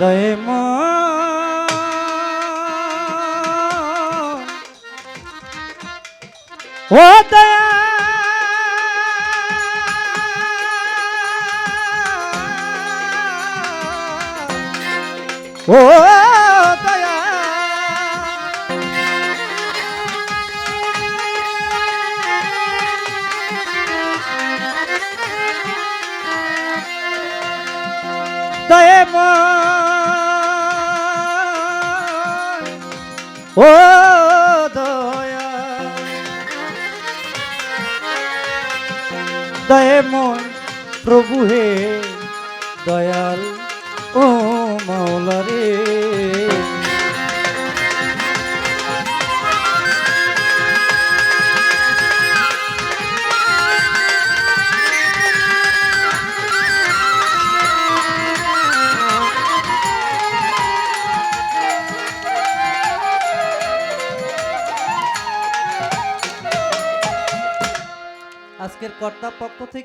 দয়ে ও দয়া। ও ও দয়া। দয়ে মন প্রভু হে। দয়াল ও মাওলা রে।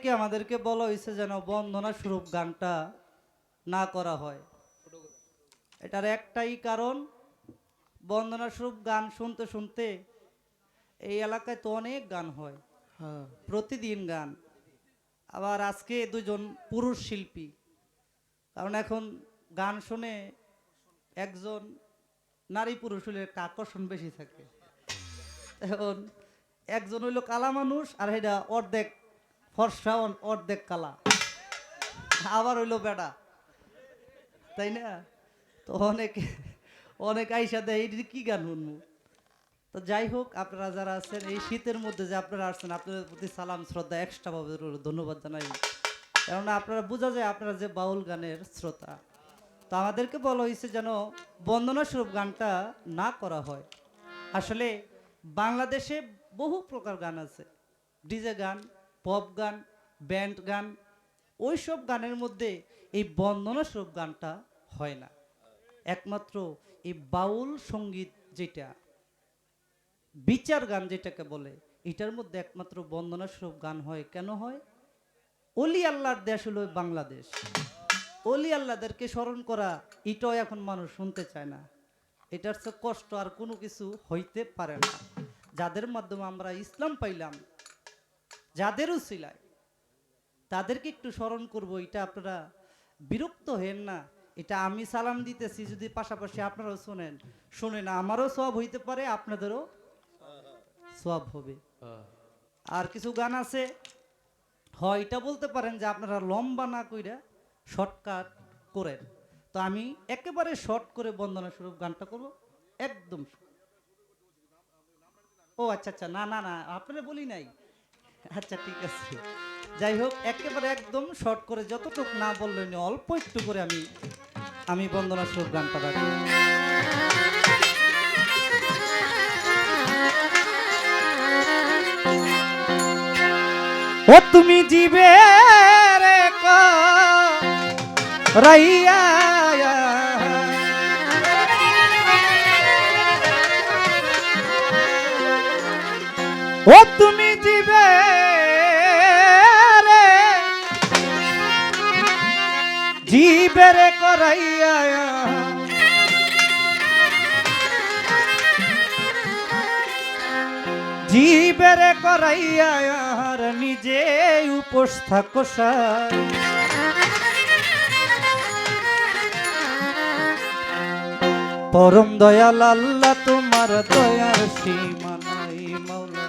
থেকে আমাদেরকে বলা হয়েছে যেন বন্দনা স্বরূপ গানটা না করা হয়। এটার একটাই কারণ বন্দনা স্বরূপ গান শুনতে শুনতে এই এলাকায় তো অনেক গান হয়। হ্যাঁ। প্রতিদিন গান। আবার আজকে দুজন পুরুষ শিল্পী। কারণ এখন গান শুনে একজন নারী পুরুষ হলে একটা আকর্ষণ বেশি থাকে। এখন একজন হইল কালা মানুষ আর এটা অর্ধেক ফর্সা অন- অর্ধেক কালা আবার হইল বেড়া। তাই না? তো অনেক অনেক আইসা দেয় এটা কি গান শুনব? তো যাই হোক, আপনারা যারা আছেন, এই শীতের মধ্যে যে আপনারা আসছেন, আপনাদের প্রতি সালাম, শ্রদ্ধা এক্সট্রা ভাবে ধন্যবাদ জানাই। কেননা আপনারা বোঝা যায় আপনারা যে বাউল গানের শ্রোতা। তো আমাদেরকে বলা হয়েছে যেন বন্দনাস্বরূপ গানটা না করা হয়। আসলে বাংলাদেশে বহু প্রকার গান আছে। ডিজে গান পপ গান ব্যান্ড গান ওই সব গানের মধ্যে এই বন্দনা স্বরূপ গানটা হয় না। একমাত্র এই বাউল সংগীত যেটা, বিচার গান যেটাকে বলে, এটার মধ্যে একমাত্র বন্দনা স্বরূপ গান হয়, কেন হয়? অলি আল্লাহর দেশ হলো বাংলাদেশ। অলি আল্লাহদেরকে স্মরণ করা এটাও এখন মানুষ শুনতে চায় না। এটার কষ্ট আর কোনো কিছু হইতে পারে না। যাদের মাধ্যমে আমরা ইসলাম পাইলাম যাদেরও ছিলায় তাদেরকে একটু স্মরণ করব, এটা আপনারা বিরক্ত হেন না। এটা আমি সালাম দিতেছি, যদি পাশাপাশি আপনারাও শোনেন। শোনেন, আমারও সব হইতে পারে, আপনাদেরও সব হবে। আর কিছু গান আছে, হয় এটা বলতে পারেন যে আপনারা লম্বা না কইরা শর্টকাট করেন। তো আমি একেবারে শর্ট করে বন্দনা স্বরূপ গানটা করব, একদম ও আচ্ছা আচ্ছা না না না, আপনারা বলি নাই। আচ্ছা ঠিক আছে। যাই হোক, একেবারে একদম শর্ট করে যতটুকু না বললেন অল্প একটু করে আমি আমি বন্দনা স্বরূপ গানটা রাখি ও তুমি জীবে রে রাইয়া জীবে রে করাইয়া। জীবের করাইয়া আর নিজে উপোস থাকো। পরম দয়াল আল্লাহ, তোমার দয়ার সীমা নাই মাওলা।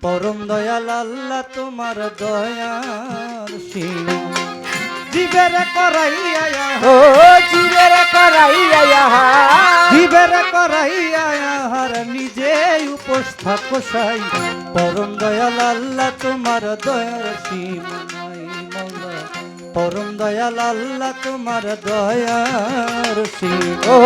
পরম দয়াল আল্লাহ, তোমার দয়ার সীমা। জীবের করাইয়া ও জীবের করাইয়া জীবের করাইয়া আর নিজে উপোস থাকো সাই পরম দয়াল আল্লাহ তোমার দয়ার সীমা নাই মাওলা পরম দয়াল আল্লাহ তোমার দয়ার সীমা ও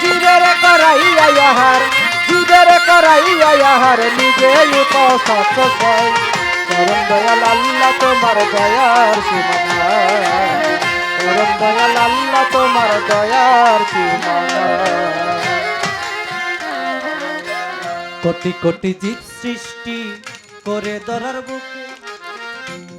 জীবের করাইয়া হার জীবের করাইয়া হার নিজে উপসত পাই করম দয়াল আল্লাহ তোমার দয়ার সীমানা। করম দয়াল আল্লাহ তোমার দয়ার সীমানা। কোটি কোটি জীব সৃষ্টি করে ধরার বুকে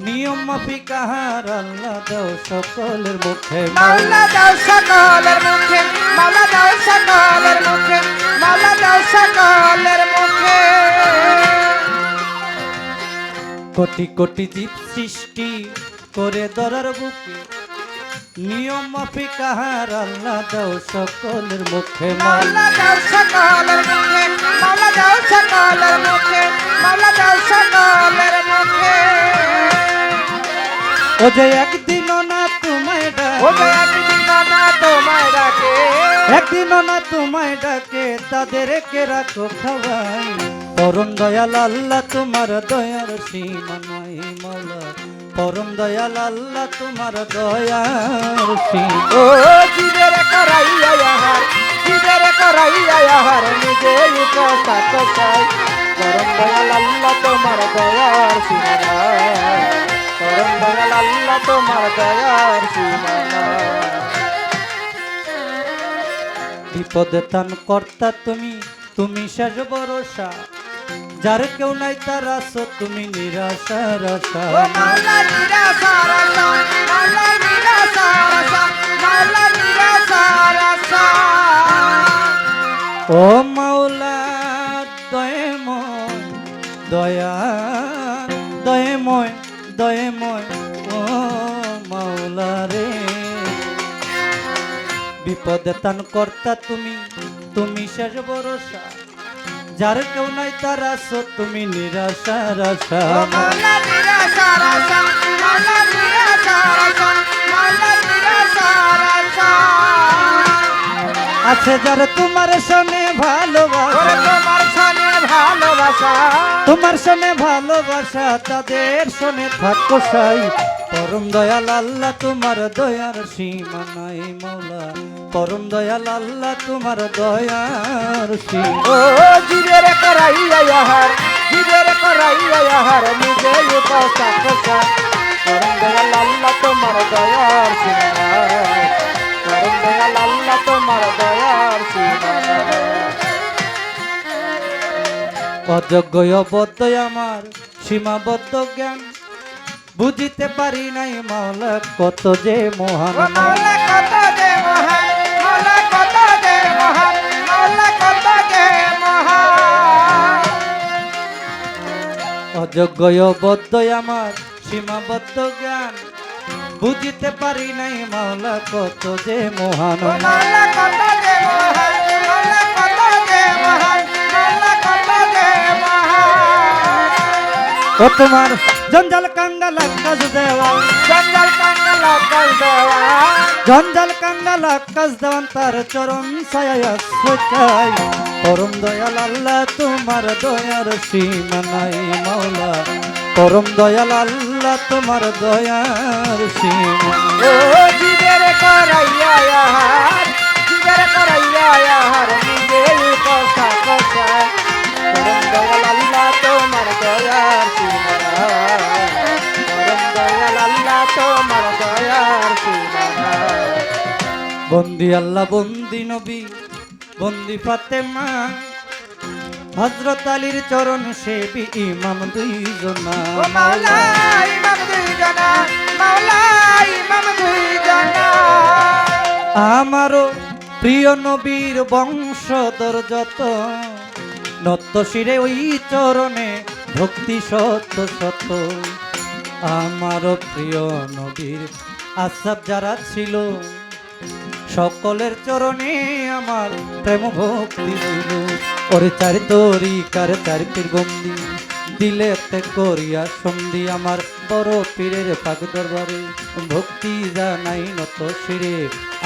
নিয়ম মাফিক আহার আল্লাহ দাও সকলের মুখে মাওলা দাও সকলের মুখে মাওলা দাও সকলের মুখে মাওলা দাও সকলের মুখে। কোটি কোটি জীব সৃষ্টি করে ধরার বুকে। নিয়ম মাফিক আহার আল্লাহ দাও সকলের মুখে মাওলা দাও সকলের মুখে মাওলা দাও সকলের মুখে মাওলা দাও সকলের মুখে। ও যে একদিনও না তোমায় ও ডাকে যে একদিনও না তোমায় ডাকে তাদেরকে রাখো খাওয়াই পরম দয়াল আল্লাহ, তোমার দয়ার সীমা নাই মাওলা পরম দয়াল আল্লাহ, তোমার দয়ার সীমা। ও জীবের করাইয়া আহার জীবের করাইয়া আহার নিজে উপস্থাত চাই। করম দয়াল আল্লাহ, তোমার দয়ার সীমানা করম দয়াল আল্লাহ, তোমার দয়ার সীমানা বিপদে তান কর্তা তুমি তুমি শেষ ভরসা। যার কেউ নাই তার আসো তুমি নিরাশার আশা। ও বিপদে কর্তা তুমি তুমি শেষ ভরসা। যার কেউ নাই তার তুমি নিরাশা রাসা রাসা আছে যার তোমার সনে ওরে ভালোবাসা ভালোবাসা। তোমার সনে ভালোবাসা তাদের সনে থাকো সাই। পরম দয়াল আল্লাহ তোমার দয়ার সীমা নাই মৌলা। পরম দয়াল আল্লাহ তোমার দয়ার সীমা। ও জীবের করাইয়া আহার জীবের করাইয়া আহার নিজে উপস্থাত করম দয়াল আল্লাহ তোমার দয়ার সীমানা করম দয়াল আল্লাহ তোমার দয়ার সীমানা অযোগ্য অবদ্ধ আমার সীমাবদ্ধ জ্ঞান। বুঝিতে পারি নাই মাওলা কত যে মহান অযোগ্য অবদ্ধ আমার সীমাবদ্ধ জ্ঞান। বুঝিতে পারি নাই মাওলা কত যে মহান ও তোমার জঞ্জাল কাঙ্গাল আকাশ দেওয়া। জঙ্গল কাঙ্গল কল দেওয়া। জঞ্জাল কাঙ্গাল আকাশ দেওয়ান তার চরণ ছায়া চাই পরম দয়াল আল্লাহ তোমার দয়ার সীমা নাই মাওলা। পরম দয়াল আল্লাহ তোমার দয়ার সীমা ও জীবের করাইয়া আহার জীবের করাইয়া আহার নিজে বন্দি আল্লাহ বন্দি নবী বন্দি ফাতেমা। হজরত আলীর চরণ সেবি ইমাম দুইজনা। মাওলা ইমাম দুই জনা মাওলা ইমাম দুই আমারও প্রিয় নবীর বংশধর যত। নত শিরে ওই চরণে ভক্তি সত্য সত্য আমারও প্রিয় নবীর আসাব যারা ছিল সকলের চরণে আমার প্রেম ভক্তি ছিল। ওরে চারি তরি কার চারি পীর বন্দি, দিলে করিয়া সন্ধি আমার বড় পীরের পাক দরবারে। ভক্তি জানাই নত শিরে,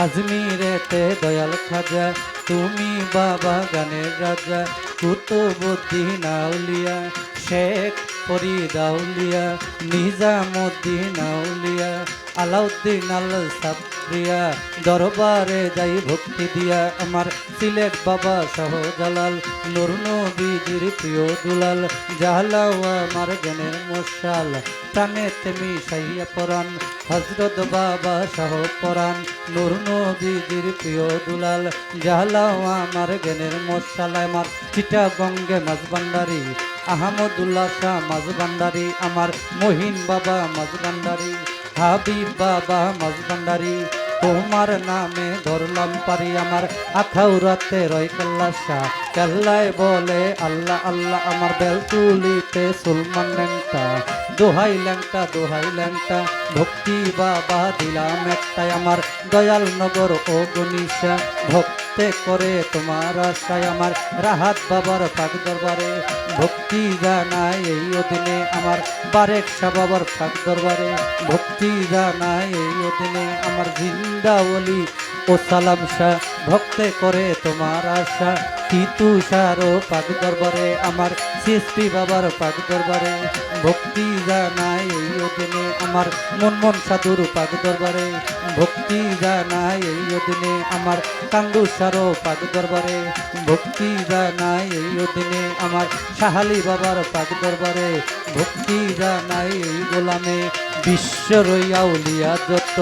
আজমিরেতে দয়াল খাজা, তুমি বাবা গানের রাজা কুতুবুদ্দিন আউলিয়া শেখ ফরিদ আউলিয়া নিজামুদ্দিন আউলিয়া, আলাউদ্দিন আল সাবরিয়া, দরবারে যাই ভক্তি দিয়া, আমার সিলেট বাবা শাহজালাল, নুর নবীজির প্রিয় দুলাল, জাহালাও আমার জ্ঞানের মশাল, প্রাণে তেমি সাইয়া পরাণ, হজরত বাবা শাহ পরাণ, নুর নবীজির প্রিয় দুলাল, জাহালাও আমার জ্ঞানের মশাল, আমার চিটা গঙ্গে মাছ ভান্ডারি আহমদুল্লাহ শাহ মাজবান্ডারি আমার মহিন বাবা মাজবান্ডারি হাবিব বাবা মাজবান্ডারি তোমার নামে ধরলাম পারি, আমার আখাউরাতে রয় কাল্লা শাহ কাল্লায় বলে, আল্লাহ আল্লাহ, আমার বেলতুলিতে সুলমান ল্যাংটা, দোহাই ল্যাংটা দোহাই ল্যাংটা, ভক্তি বাবা দিলাম একটাই আমার দয়াল নগর ও গণিসা, ভক্তে করে তোমার আশায় আমার রাহাত বাবার পাক দরবারে, ভক্তি জানাই এই অধীনে আমার বারেক শাহ বাবার পাক দরবারে, ভক্তি জানাই এই অধীনে আমার জিন্দাওলি ও সালাম শাহ ভক্তে করে তোমার আশা। তিতু সারো পাক দরবারে, আমার সৃষ্টি বাবার পাক দরবারে। ভক্তি জানাই এই অধীনে আমার মন মন সাধুর পাক দরবারে। ভক্তি জানাই এই অধীনে আমার কান্দু সারো পাক দরবারে। ভক্তি জানাই এই অধীনে আমার সাহালি বাবার পাক দরবারে। ভক্তি জানাই এই গোলামে বিশ্ব রইয়াউলিয়া যত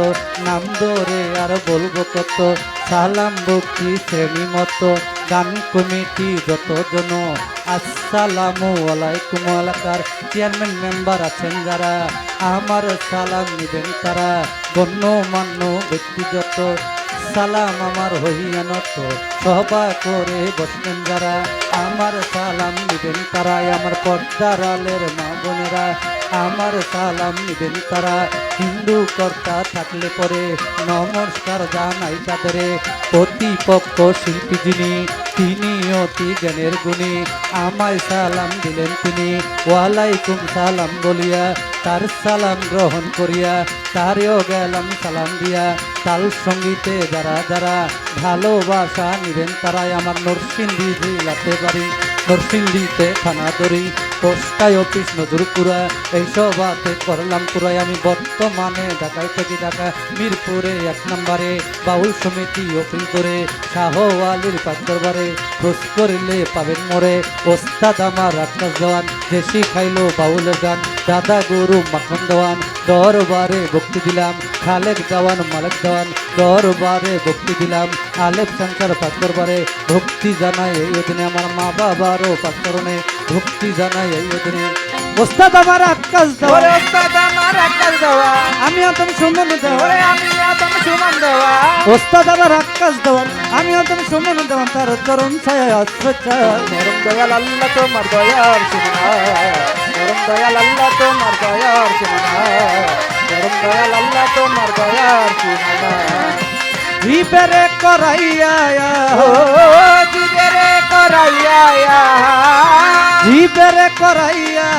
নাম ধরে আর বলব কত সালাম ভক্তি শ্রেণি মতো গান কমিটি যত জন আসসালামু আলাইকুম এলাকার চেয়ারম্যান মেম্বার আছেন যারা, আমার সালাম নিবেন তারা, গণ্যমান্য ব্যক্তি যত। সালাম আমার হইয়ানত সভা করে বসবেন যারা, আমার সালাম নিবেন তারাই আমার পর্দার আলের মা বোনেরা। আমার সালাম নিবেন তারা। হিন্দু কর্তা থাকলে পরে নমস্কার জানাই তাদের প্রতিপক্ষ শিল্পী যিনি, তিনি অতি জ্ঞানের গুণী। আমায় সালাম দিলেন তিনি। ওয়ালাইকুম সালাম বলিয়া, তার সালাম গ্রহণ করিয়া, তারেও গেলাম সালাম দিয়া। তাল সঙ্গীতে যারা যারা ভালোবাসা নিবেন তারাই আমার নরসিংদী জেলাতে বাড়ি, নরসিংদীতে থানা দড়ি পোস্টায় অফিস নজরপুরা এই সবাতে করলাম পুরাই আমি বর্তমানে ঢাকায় থেকে। ঢাকা, মিরপুরে এক নম্বরে, বাউল সমিতি অফিস ধরে শাহ আলীর পাক দরবারে। খোঁজ করিলে পাবেন মোরে। ওস্তাদ আমার আকাশ দেওয়ান দেশি খাইলো বাউলের গান। দাদা গুরু মাখন দেওয়ান। দরবারে ভক্তি দিলাম। খালেক দেওয়ান মালেক দেওয়ান দরবারে ভক্তি দিলাম। আলেপ শঙ্কর পাক দরবারে ভক্তি জানাই এই অধীনে আমার মা বাবারও পাক করণে ভক্তি জানাই এই অধীনে ওস্তাদ আমার আকাশ ওরে দেওয়ান ওস্তাদ আমার আকাশ দেওয়া। আমি অতম সুমন দেওয়ান ওরে আমি আদম সুমন দেওয়া। ওস্তাদ আমার আকাশ দেওয়ান আমি অতম সুমন দেওয়ান তার চরণ ছায় আশ্রয় নরম দয়াল আল্লাহ তোমার দয়ার সীমানা নরম দয়াল আল্লাহ তোমার দয়ার সীমানা নরম দয়াল আল্লাহ তোমার দয়ার সীমানা রিপেরে করাইয়া দিদেরে করাইয়া রিপেরে করাইয়া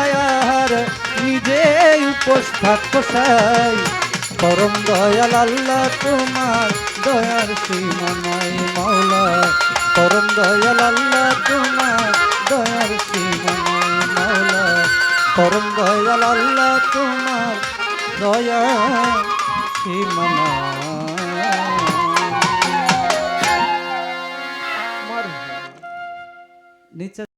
নিজে উপোস থাকো সাই পরম দয়াল আল্লাহ তোমার দয়ার সীমানায় মাওলা পরম দয়াল আল্লাহ তোমার দয়ার সীমানায় মাওলা পরম দয়াল আল্লাহ তোমার দয়া সীমানায়